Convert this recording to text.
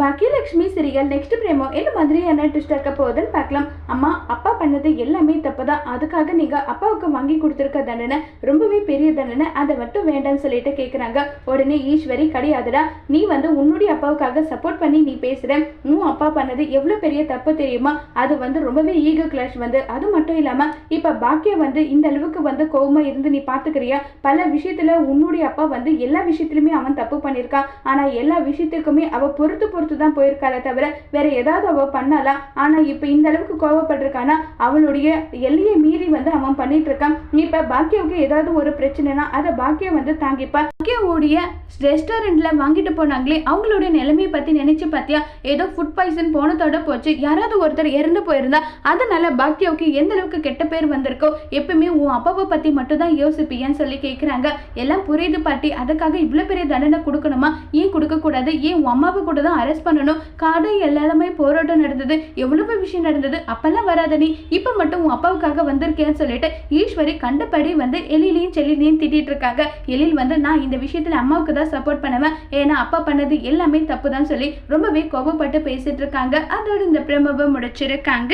Baakiyalakshmi சிறிகள் next பிரேமோ என்ன மாதிரியான twist இருக்க போகுதுன்னு பார்க்கலாம். அம்மா அப்பா பண்ணது எல்லாமே தப்பு தான் அதுக்காக நீங்க அப்பாவுக்கு வாங்கி கொடுத்துருக்க தண்டனை ரொம்பவே பெரிய தண்டனை. அதை மட்டும் வேண்டாம்னு சொல்லிட்டு கேட்குறாங்க உடனே ஈஸ்வரி கிடையாதுடா நீ வந்து உன்னுடைய அப்பாவுக்காக சப்போர்ட் பண்ணி நீ பேசுற. உன் அப்பா பண்ணது எவ்வளோ பெரிய தப்பு தெரியுமா? அது வந்து ரொம்பவே ஈகோ கிளாஷ் வந்து. அது மட்டும் இல்லாம இப்ப பாக்கியம் வந்து இந்த அளவுக்கு வந்து கோபமாக இருந்து நீ பாத்துக்கிறியா? பல விஷயத்துல உன்னுடைய அப்பா வந்து எல்லா விஷயத்துலையுமே அவன் தப்பு பண்ணியிருக்கான். ஆனா எல்லா விஷயத்துக்குமே அவ பொறுத்து பொறுத்து தான் போயிருக்காளே தவிர வேற ஏதாவது அவ பண்ணலாம் ஆனா இப்ப இந்த அளவுக்கு கோவப்பட்டிருக்கானா? அவளுடைய எல்லையை மீறி வந்து அவன் பண்ணிட்டு இருக்கான். இப்ப பாக்கியாவுக்கு ஏதாவது ஒரு பிரச்சனைனா அதை பாக்கியம் வந்து தாங்கிப்பா. ஓடிய ரெஸ்டாரண்ட்ல வாங்கிட்டு போனாங்களே அவங்களுடைய நிலைமையை பத்தி நினைச்சு பார்த்தியா? ஏதோ ஃபுட் பாய்சன் போனதோட போச்சு. யாராவது ஒருத்தர் இறந்து போயிருந்தா அதனால பாக்கியாவுக்கு எந்த அளவுக்கு கெட்ட பேர் வந்திருக்கோ எப்பவுமே உன் அப்பாவை பத்தி மட்டும் தான் யோசிப்பியான்னு சொல்லி கேட்குறாங்க எல்லாம் புரியுது பாட்டி. அதுக்காக இவ்வளோ பெரிய தண்டனை கொடுக்கணுமா? ஏன் கொடுக்கக்கூடாது? ஏன் உன் அம்மாவை கூட தான் அரெஸ்ட் பண்ணணும்? காடு எல்லாருமே போராட்டம் நடந்தது. எவ்வளவு விஷயம் நடந்தது? அப்பெல்லாம் வராத நீ. இப்போ மட்டும் உன் அப்பாவுக்காக வந்திருக்கேன்னு சொல்லிட்டு ஈஸ்வரி கண்டபடி வந்து எழிலையும் செல்லிலையும் திட்டிட்டு இருக்காங்க. எழில் வந்து நான் இந்த விஷயத்துல அம்மாவுக்கு தான் சப்போர்ட் பண்ணுவேன். ஏன்னா அப்பா பண்ணது எல்லாமே தப்பு தான் சொல்லி ரொம்பவே கோபப்பட்டு பேசிட்டு இருக்காங்க. அதோட இந்த பிரமவை முடிச்சிருக்காங்க.